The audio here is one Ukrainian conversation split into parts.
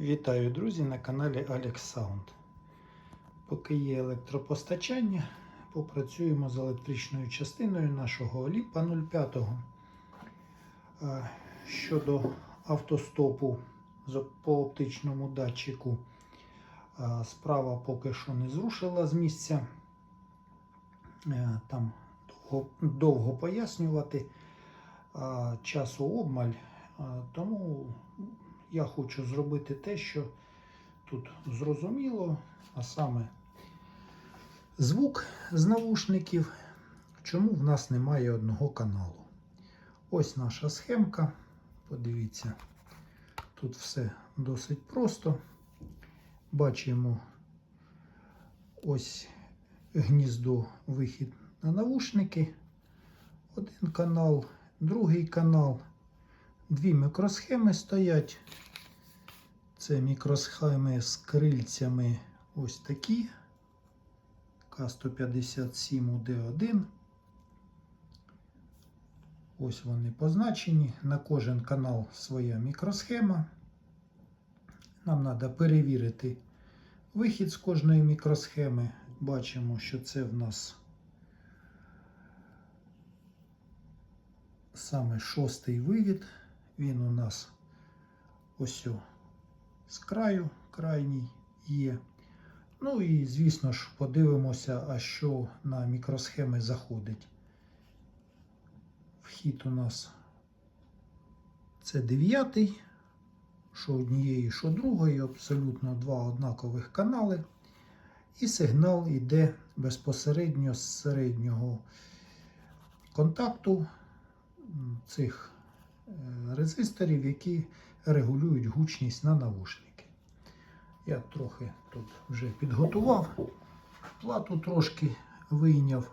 Вітаю, друзі, на каналі Alex. Поки є електропостачання, попрацюємо з електричною частиною нашого Олімпа 05. Е, Щодо автостопу по оптичному датчику, справа поки що не зрушила з місця. Е, Там довго, довго пояснювати, часу обмаль, тому я хочу зробити те, що тут зрозуміло, а саме звук з навушників, чому в нас немає одного каналу. Ось наша схемка. Подивіться, тут все досить просто. Бачимо ось гніздо, вихід на навушники. Один канал, другий канал. Дві мікросхеми стоять. Це мікросхеми з крильцями ось такі. К157 УД1. Ось вони позначені. На кожен канал своя мікросхема. Нам треба перевірити вихід з кожної мікросхеми. Бачимо, що це в нас саме шостий вивід. Він у нас ось з краю крайній є. Ну і, звісно ж, подивимося, а що на мікросхеми заходить. Вхід у нас це дев'ятий, що однієї, що другої, абсолютно два однакових канали. І сигнал йде безпосередньо з середнього контакту цих е, резисторів, які регулюють гучність на навушники. Я трохи тут вже підготував, плату трошки вийняв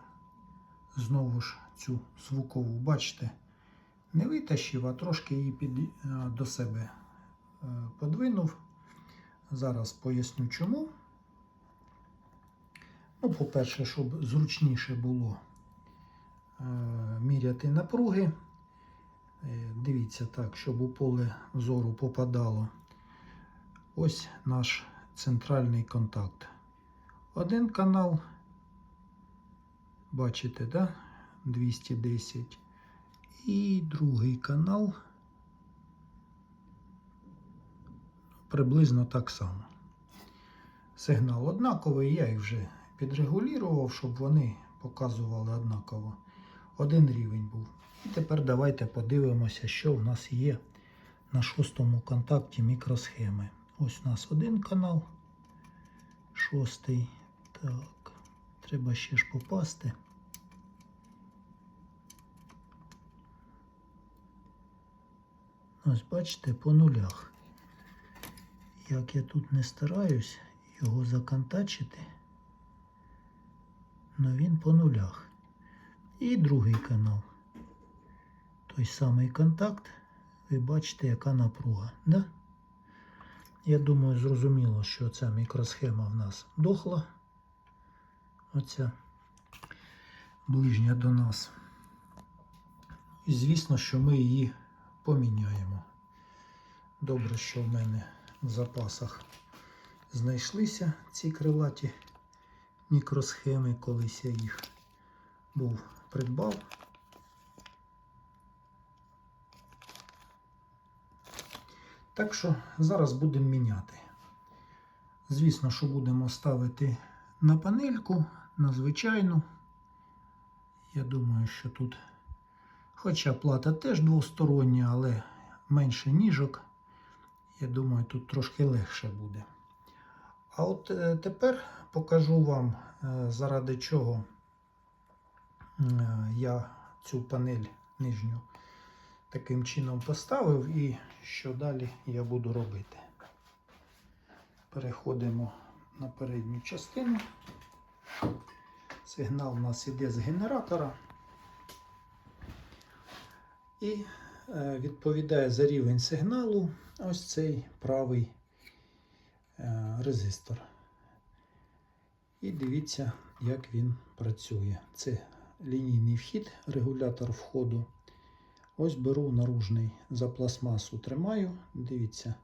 знову ж цю звукову, бачите, не витащив, а трошки її під, е, до себе е, подвинув. Зараз поясню чому. Ну, по-перше, щоб зручніше було е, міряти напруги. Е, Дивіться так, щоб у поле зору попадало. Ось наш центральний контакт. Один канал, бачите, да? 210. І другий канал приблизно так само. Сигнал однаковий, я їх вже підрегулював, щоб вони показували однаково. Один рівень був. І тепер давайте подивимося, що в нас є на шостому контакті мікросхеми. Ось у нас один канал. Шостий. Так. Треба ще ж попасти. Ось бачите, по нулях. Як я тут не стараюсь його законтачити, але він по нулях. І другий канал. Той самий контакт. Ви бачите, яка напруга. Да? Я думаю, зрозуміло, що ця мікросхема в нас дохла. Оця ближня до нас. І звісно, що ми її поміняємо. Добре, що в мене в запасах знайшлися ці крилаті мікросхеми, колись я їх був придбав. Так що зараз будемо міняти. Звісно, що будемо ставити на панельку, на звичайну. Я думаю, що тут, хоча плата теж двостороння, але менше ніжок. Я думаю, тут трошки легше буде. А от е, тепер покажу вам, е, заради чого я цю панель нижню таким чином поставив і що далі я буду робити. Переходимо на передню частину. Сигнал у нас іде з генератора і е, відповідає за рівень сигналу ось цей правий е, резистор. І дивіться, як він працює. Це лінійний вхід, регулятор входу. Ось беру наружний за пластмасу, тримаю, дивіться.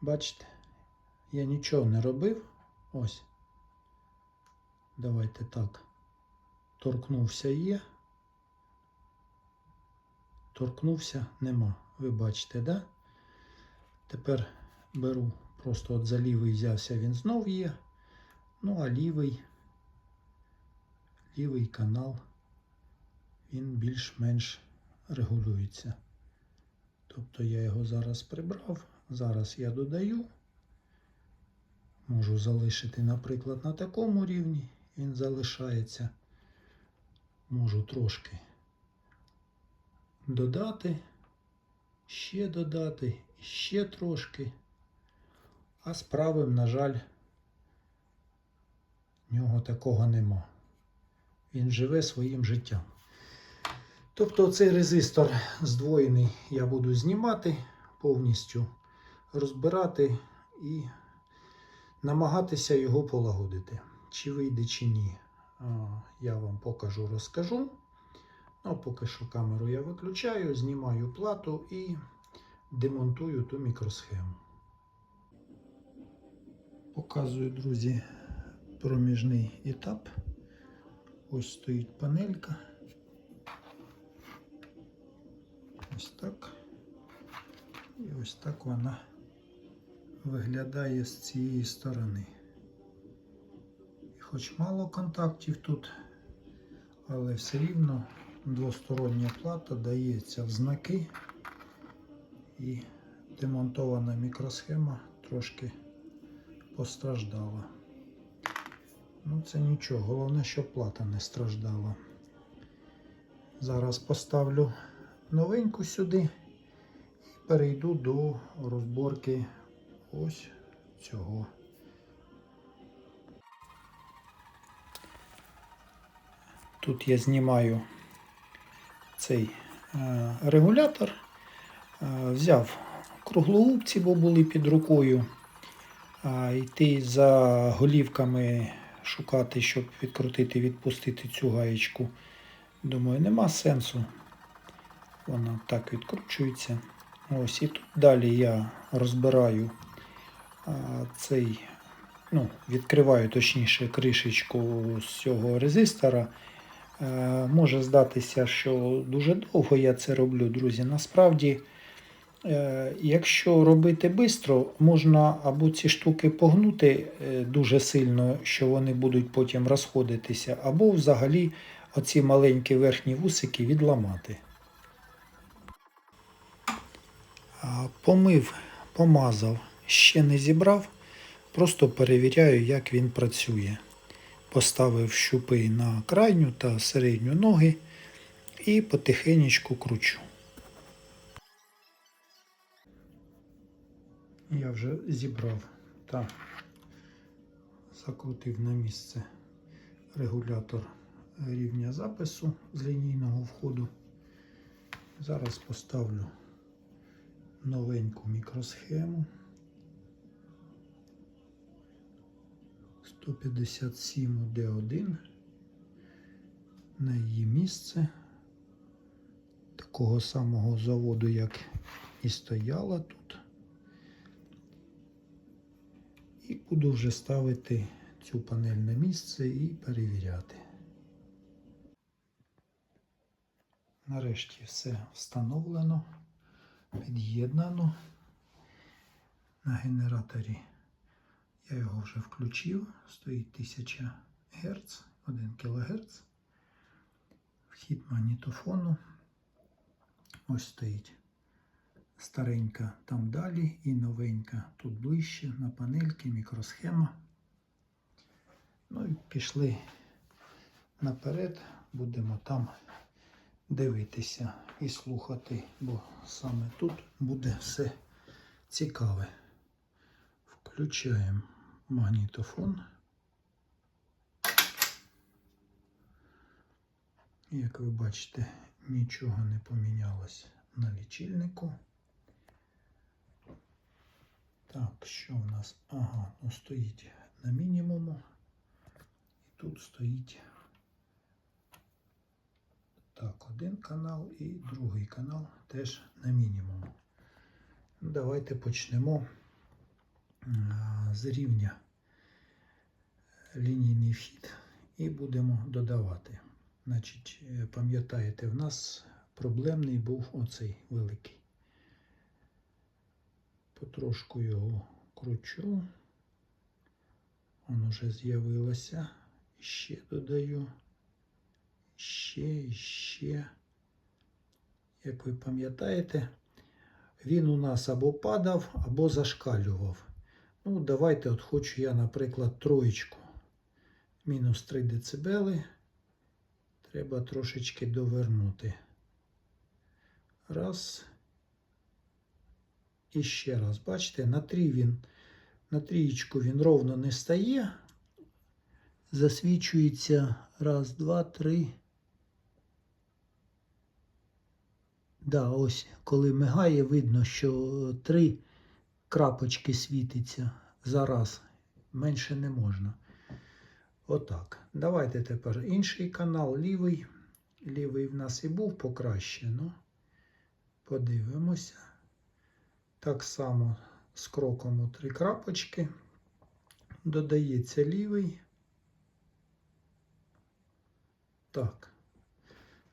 Бачите, я нічого не робив. Ось. Давайте так. Торкнувся є. Торкнувся нема. Ви бачите, да? Тепер беру просто от за лівий взявся, він знов є. Ну, а лівий, лівий канал, він більш-менш регулюється. Тобто я його зараз прибрав. Зараз я додаю. Можу залишити, наприклад, на такому рівні. Він залишається. Можу трошки додати, ще додати, ще трошки. А з правим, на жаль, в нього такого нема. Він живе своїм життям. Тобто цей резистор здвоєний я буду знімати, повністю розбирати і намагатися його полагодити. Чи вийде, чи ні, я вам покажу, розкажу. Ну, поки що камеру я виключаю, знімаю плату і демонтую ту мікросхему. Показую, друзі, проміжний етап. Ось стоїть панелька. Ось так. І ось так вона виглядає з цієї сторони. І хоч мало контактів тут, але все рівно двостороння плата дається в знаки і демонтована мікросхема трошки постраждала. Ну, це нічого, головне, щоб плата не страждала. Зараз поставлю новеньку сюди і перейду до розборки ось цього. Тут я знімаю цей е, регулятор, е, взяв круглоупці, бо були під рукою. Йти за голівками шукати, щоб відкрутити, відпустити цю гаєчку. Думаю, нема сенсу. Вона так відкручується. Ось і тут далі я розбираю а, цей, ну, відкриваю точніше кришечку з цього резистора. Е, може здатися, що дуже довго я це роблю, друзі. Насправді, якщо робити швидко, можна або ці штуки погнути е, дуже сильно, що вони будуть потім розходитися, або взагалі оці маленькі верхні вусики відламати. Помив, помазав, ще не зібрав, просто перевіряю, як він працює. Поставив щупи на крайню та середню ноги і потихенечку кручу. Я вже зібрав та закрутив на місце регулятор рівня запису з лінійного входу. Зараз поставлю новеньку мікросхему. 157 D1 на її місце такого самого заводу, як і стояла тут. І буду вже ставити цю панель на місце і перевіряти. Нарешті все встановлено, під'єднано на генераторі. Я його вже включив, стоїть 1000 Гц, 1 кГц. Вхід магнітофону. Ось стоїть старенька там далі і новенька тут ближче на панельки, мікросхема. Ну і пішли наперед, будемо там дивитися і слухати, бо саме тут буде все цікаве. Включаємо магнітофон. Як ви бачите, нічого не помінялось на лічильнику. Так, що в нас? Ага, ну стоїть на мінімуму. І тут стоїть так, один канал і другий канал теж на мінімуму. Ну, Давайте почнемо з рівня лінійний вхід і будемо додавати. Значить, е, пам'ятаєте, в нас проблемний був оцей великий. Потрошку його кручу. Воно вже з'явилося. Ще додаю. Ще, ще. Як ви пам'ятаєте, він у нас або падав, або зашкалював. Ну, давайте, от хочу я, наприклад, троєчку. Мінус 3 дБ. Треба трошечки довернути. Раз. І ще раз. Бачите, на трій він, на трієчку він ровно не стає. Засвічується раз, два, три. Да, ось, коли мигає, видно, що три крапочки світиться за раз. Менше не можна. Отак. Давайте тепер інший канал, лівий. Лівий в нас і був покращено. Подивимося. Так само з кроком у три крапочки. Додається лівий. Так.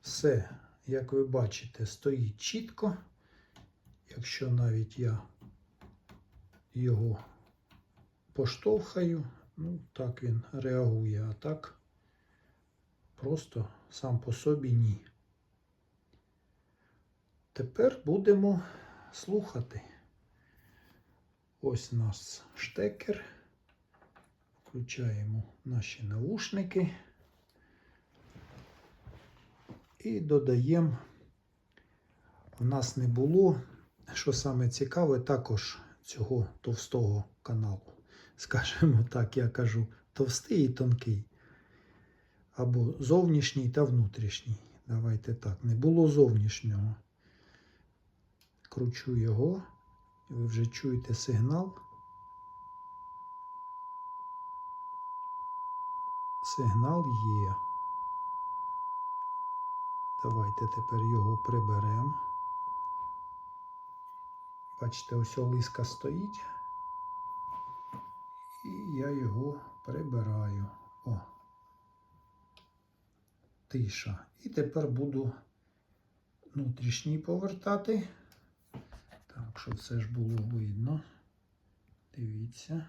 Все, як ви бачите, стоїть чітко. Якщо навіть я його поштовхаю, ну, так він реагує, а так просто сам по собі ні. Тепер будемо слухати. Ось у нас штекер. Включаємо наші наушники і додаємо. У нас не було, що саме цікаве, також цього товстого каналу. Скажімо так, я кажу, товстий і тонкий. Або зовнішній та внутрішній. Давайте так. Не було зовнішнього. Кручу його, ви вже чуєте сигнал. Сигнал є. Давайте тепер його приберемо. Бачите, ось лиска стоїть. І я його прибираю. О. Тиша. І тепер буду внутрішній повертати. Щоб все ж було видно. Дивіться.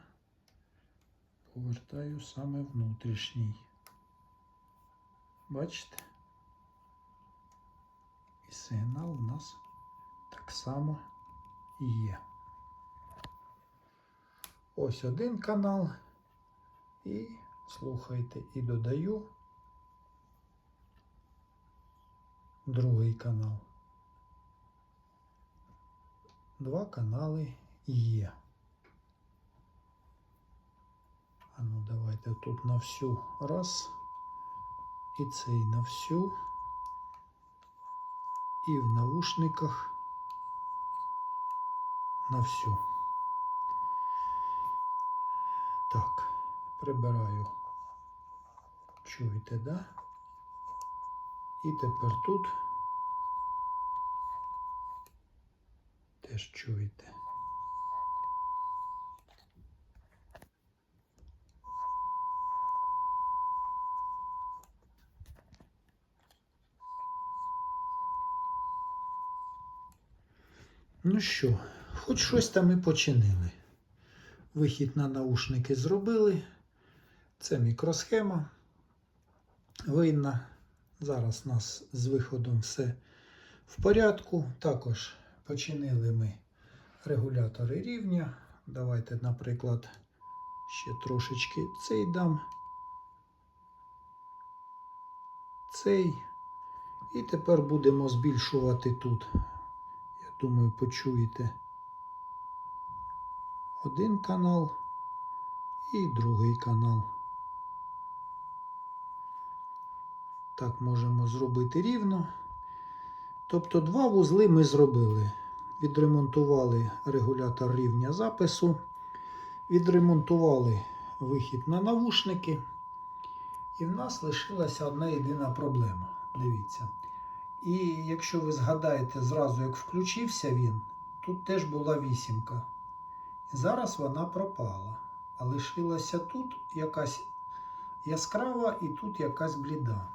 Повертаю саме внутрішній. Бачите? І сигнал у нас так само є. Ось один канал. І слухайте, і додаю другий канал. Два канали є. А ну давайте тут на всю раз. І цей на всю. І в наушниках на всю. Так, прибираю. Чуєте, да? І тепер тут теж чуєте. Ну що, хоч щось там і починили. Вихід на наушники зробили. Це мікросхема. Видно. Зараз у нас з виходом все в порядку. Також починили ми регулятори рівня. Давайте, наприклад, ще трошечки цей дам. Цей. І тепер будемо збільшувати тут. Я думаю, почуєте один канал і другий канал. Так, можемо зробити рівно. Тобто два вузли ми зробили. Відремонтували регулятор рівня запису, відремонтували вихід на навушники. І в нас лишилася одна єдина проблема. Дивіться. І якщо ви згадаєте зразу, як включився він, тут теж була вісімка. Зараз вона пропала, а лишилася тут якась яскрава і тут якась бліда.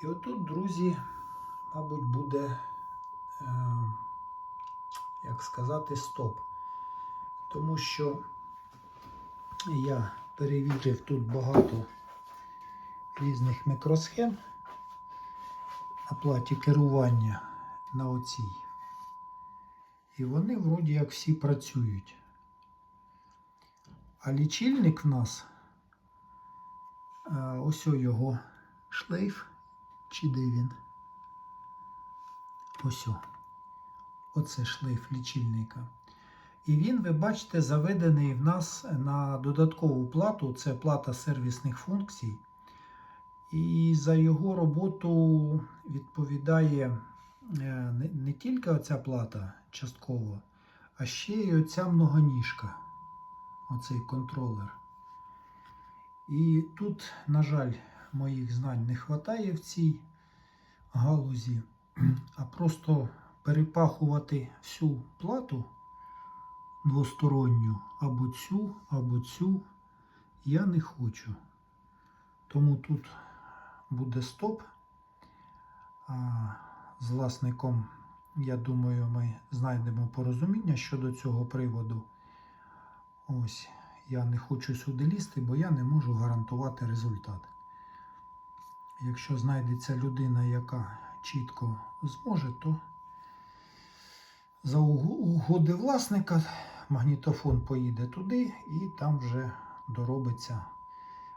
І отут, друзі, мабуть, буде, е, як сказати, стоп. Тому що я перевірив тут багато різних мікросхем на платі керування на оцій. І вони вроді як всі працюють. А лічильник в нас е, ось його шлейф, чи де він? Ось. Оце шлейф лічильника. І він, ви бачите, заведений в нас на додаткову плату. Це плата сервісних функцій. І за його роботу відповідає е, не тільки оця плата частково, а ще й оця многоніжка, оцей контролер. І тут, на жаль, моїх знань не вистачає в цій галузі, а просто перепахувати всю плату двосторонню або цю, або цю я не хочу. Тому тут буде стоп. А з власником, я думаю, ми знайдемо порозуміння щодо цього приводу. Ось, я не хочу сюди лізти, бо я не можу гарантувати результат. Якщо знайдеться людина, яка чітко зможе, то за угоди власника магнітофон поїде туди і там вже доробиться,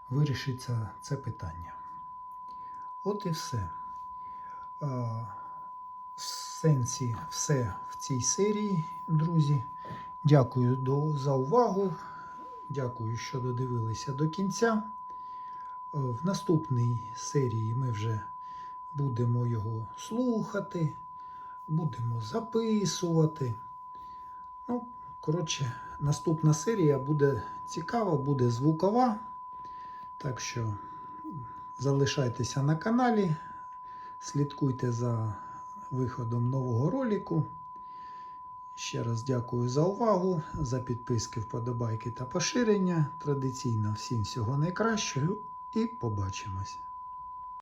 вирішиться це питання. От і все. В сенсі все в цій серії, друзі. Дякую за увагу. Дякую, що додивилися до кінця. Е, В наступній серії ми вже будемо його слухати, будемо записувати. Ну, коротше, наступна серія буде цікава, буде звукова. Так що залишайтеся на каналі, слідкуйте за виходом нового ролику. Ще раз дякую за увагу, за підписки, вподобайки та поширення. Традиційно всім всього найкращого і побачимось!